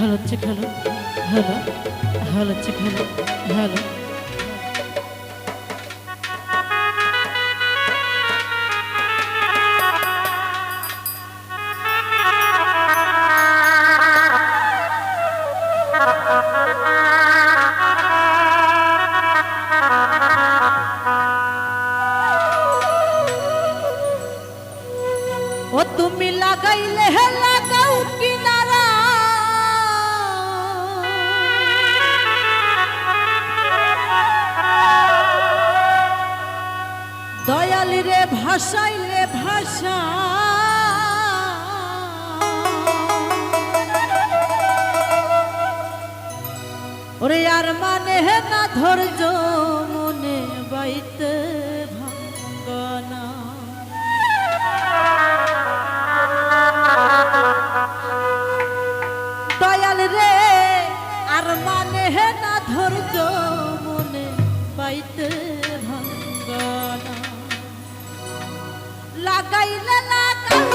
Hello হচ্ছে hello hello hello হচ্ছে hello hello ভাষাইলে ভাষা। ওরে আর মানে না ধৈর্য, মনে বাইতে ভাঙ্গনা। দয়াল রে, আর মানে না ধৈর্য ಕೈಲಲ ಕೈ